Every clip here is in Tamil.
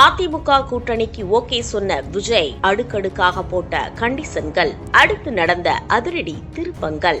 அதிமுக கூட்டணிக்கு ஓகே சொன்ன விஜய் அடுக்கடுக்காக போட்ட கண்டிஷன்கள் அடுத்து நடந்த அதிரடி திருப்பங்கள்.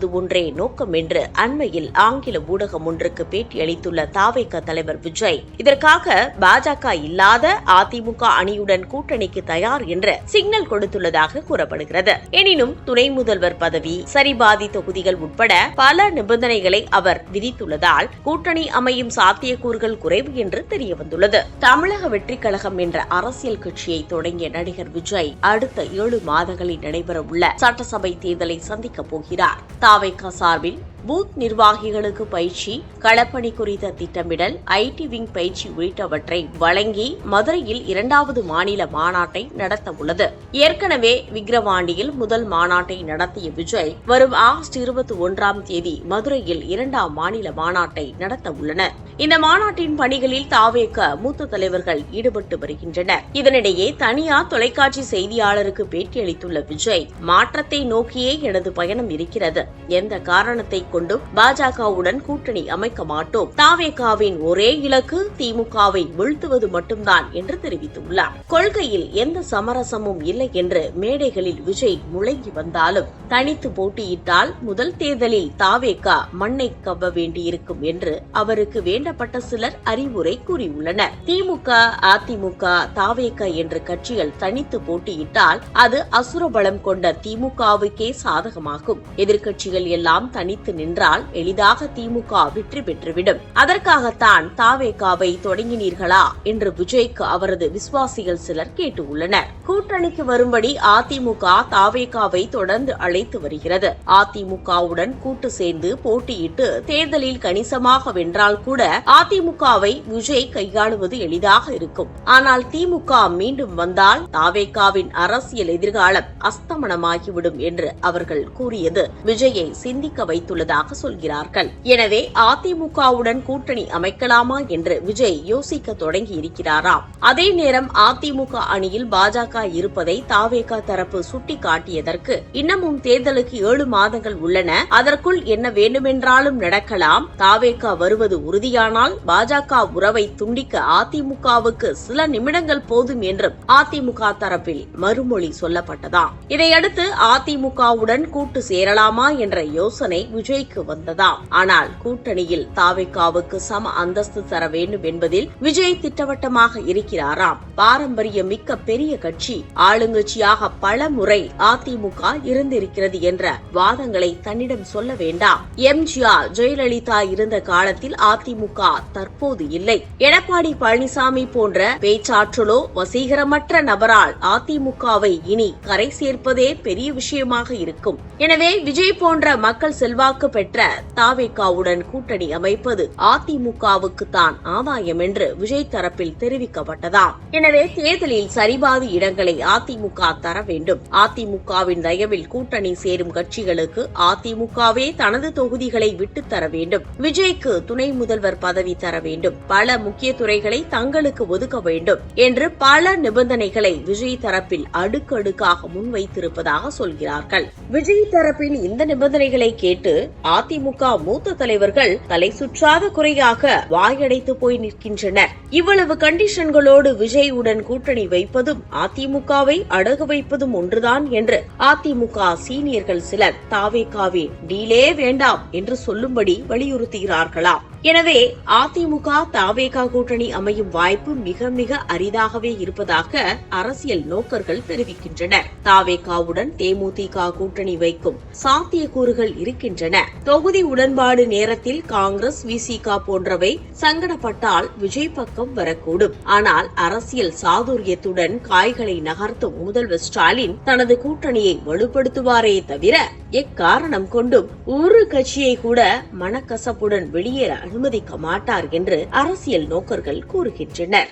ஒன்றே நோக்கம் என்று அண்மையில் ஆங்கில ஊடகம் ஒன்றுக்கு பேட்டியளித்துள்ள தாவேக தலைவர் விஜய் இதற்காக பாஜக இல்லாத அதிமுக அணியுடன் கூட்டணிக்கு தயார் என்று சிக்னல் கொடுத்துள்ளதாக கூறப்படுகிறது. எனினும் துணை முதல்வர் பதவி சரிபாதி தொகுதிகள் உட்பட பல நிபந்தனைகளை அவர் விதித்துள்ளதால் கூட்டணி அமையும் சாத்தியக்கூறுகள் குறைவு என்று தெரியவந்துள்ளது. தமிழக வெற்றிக் கழகம் என்ற அரசியல் கட்சியை தொடங்கிய நடிகர் விஜய் அடுத்த ஏழு மாதங்களில் நடைபெறவுள்ள சட்டசபை தேர்தலை சந்திக்கப் போகிறார். தாவைக்கா சார்பில் பூத் நிர்வாகிகளுக்கு பயிற்சி களப்பணி குறித்த திட்டமிடல் ஐடி விங் பயிற்சி உள்ளிட்டவற்றை வழங்கி மதுரையில் இரண்டாவது மாநில மாநாட்டை நடத்த உள்ளது. ஏற்கனவே விக்கிரவாண்டியில் முதல் மாநாட்டை நடத்திய விஜய் வரும் ஆகஸ்ட் இருபத்தி ஒன்றாம் தேதி மதுரையில் இரண்டாம் மாநில மாநாட்டை நடத்த உள்ளனர். இந்த மாநாட்டின் பணிகளில் தாவேக்க மூத்த தலைவர்கள் ஈடுபட்டு வருகின்றனர். இதனிடையே தனியார் தொலைக்காட்சி செய்தியாளருக்கு பேட்டியளித்துள்ள விஜய் மாற்றத்தை நோக்கியே எனது பயணம் இருக்கிறது. எந்த காரணத்தை கொண்டும் பாஜகவுடன் கூட்டணி அமைக்க மாட்டோம். தாவேகாவின் ஒரே இலக்கு திமுகவை வீழ்த்துவது மட்டும்தான் என்று தெரிவித்துள்ளார். கொள்கையில் எந்த சமரசமும் இல்லை என்று மேடைகளில் விஜய் முழங்கி வந்தாலும் தனித்து போட்டியிட்டால் முதல் தேர்தலில் தாவேகா மண்ணை கவ்வ வேண்டியிருக்கும் என்று அவருக்கு வேண்டப்பட்ட சிலர் அறிவுரை கூறியுள்ளனர். திமுக அதிமுக தாவேக என்ற கட்சிகள் தனித்து போட்டியிட்டால் அது அசுரபலம் கொண்ட திமுகவுக்கே சாதகமாகும். எதிர்க்கட்சிகள் எல்லாம் தனித்து நின்றால் எளிதாக திமுக வெற்றி பெற்றுவிடும். அதற்காகத்தான் தாவேகாவை தொடங்கினீர்களா? என்று விஜய்க்கு அவரது விசுவாசிகள் சிலர் கேட்டுள்ளனர் கூட்டணிக்கு வரும்படி அதிமுக தாவேகாவை தொடர்ந்து அழைத்து வருகிறது. அதிமுகவுடன் கூட்டு சேர்ந்து போட்டியிட்டு தேர்தலில் கணிசமாக வென்றால் கூட அதிமுகவை விஜய் கையாளுவது எளிதாக இருக்கும். ஆனால் திமுக மீண்டும் வந்தால் தாவேகாவின் அரசியல் எதிர்காலம் அஸ்தமனமாகிவிடும் என்று அவர்கள் கூறியது விஜயை சிந்திக்க வைத்துள்ளதாக சொல்கிறார்கள். எனவே அதிமுகவுடன் கூட்டணி அமைக்கலாமா என்று விஜய் யோசிக்க தொடங்கி இருக்கிறாராம் அதே நேரம் அதிமுக அணியில் பாஜக இருப்பதை தாவேகா தரப்பு சுட்டிக்காட்டியதற்கு இன்னமும் தேர்தலுக்கு ஏழு மாதங்கள் உள்ளன. அதற்குள் என்ன வேண்டுமென்றாலும் நடக்கலாம். தாவேகா வருவது உறுதியானால் பாஜக உறவை துண்டிக்க அதிமுகவுக்கு சில நிமிடங்கள் போதும் என்றும் அதிமுக தரப்பில் மறுமொழி சொல்லப்பட்டதாம் இதையடுத்து அதிமுகவுடன் கூட்டு சேரலாமா என்ற யோசனை விஜய்க்கு வந்ததாம் ஆனால் கூட்டணியில் தாவேகாவுக்கு சம அந்தஸ்து தர வேண்டும் என்பதில் விஜய் திட்டவட்டமாக இருக்கிறாராம். பாரம்பரிய மிக்க பெரிய கட்சி கட்சி ஆளுங்கட்சியாக பல முறை அதிமுக இருந்திருக்கிறது என்ற வாதங்களை தன்னிடம் சொல்ல வேண்டாம். எம்ஜிஆர் ஜெயலலிதா இருந்த காலத்தில் அதிமுக தற்போது இல்லை. எடப்பாடி பழனிசாமி போன்ற பேச்சாற்றலோ வசீகரமற்ற நபரால் அதிமுகவை இனி கரை சேர்ப்பதே பெரிய விஷயமாக இருக்கும். எனவே விஜய் போன்ற மக்கள் செல்வாக்கு பெற்ற தாவேகாவுடன் கூட்டணி அமைப்பது அதிமுகவுக்கு தான் ஆதாயம் என்று விஜய் தரப்பில் தெரிவிக்கப்பட்டதாம். எனவே தேர்தலில் சரிபாதி இடம் இடங்களை அதிமுக தர வேண்டும். அதிமுகவின் தயவில் கூட்டணி சேரும் கட்சிகளுக்கு அதிமுகவே தனது தொகுதிகளை விட்டு தர வேண்டும். விஜய்க்கு துணை முதல்வர் பதவி தர வேண்டும். பல முக்கிய துறைகளை தங்களுக்கு ஒதுக்க வேண்டும் என்று பல நிபந்தனைகளை விஜய் தரப்பில் அடுக்கடுக்காக முன்வைத்திருப்பதாக சொல்கிறார்கள். விஜய் தரப்பின் இந்த நிபந்தனைகளை கேட்டு அதிமுக மூத்த தலைவர்கள் தலை சுற்றாத குறையாக வாயடைத்து போய் நிற்கின்றனர். இவ்வளவு கண்டிஷன்களோடு விஜய் உடன் கூட்டணி வைப்பதும் அதிமுக அதிமுகவை அடகு வைப்பதும் ஒன்றுதான் என்று அதிமுக சீனியர்கள் சிலர் தாவேகாவே டீலே வேண்டாம் என்று சொல்லும்படி வலியுறுத்துகிறார்களாம். எனவே அதிமுக தாவேகா கூட்டணி அமையும் வாய்ப்பு மிக மிக அரிதாகவே இருப்பதாக அரசியல் நோக்கர்கள் தெரிவிக்கின்றனர். தாவேகாவுடன் தேமுதிக கூட்டணி வைக்கும் சாத்தியக்கூறுகள் இருக்கின்றன. தொகுதி உடன்பாடு நேரத்தில் காங்கிரஸ் விசிக போன்றவை சங்கடப்பட்டால் விஜய் பக்கம் வரக்கூடும். ஆனால் அரசியல் சாதுரியத்துடன் காய்களை நகர்த்தும் முதல்வர் ஸ்டாலின் தனது கூட்டணியை வலுப்படுத்துவாரே தவிர எக்காரணம் கொண்டும் ஒரு கட்சியை கூட மனக்கசப்புடன் வெளியேற அனுமதிக்க மாட்டார் என்று அரசியல் நோக்கர்கள் கூறுகின்றனர்.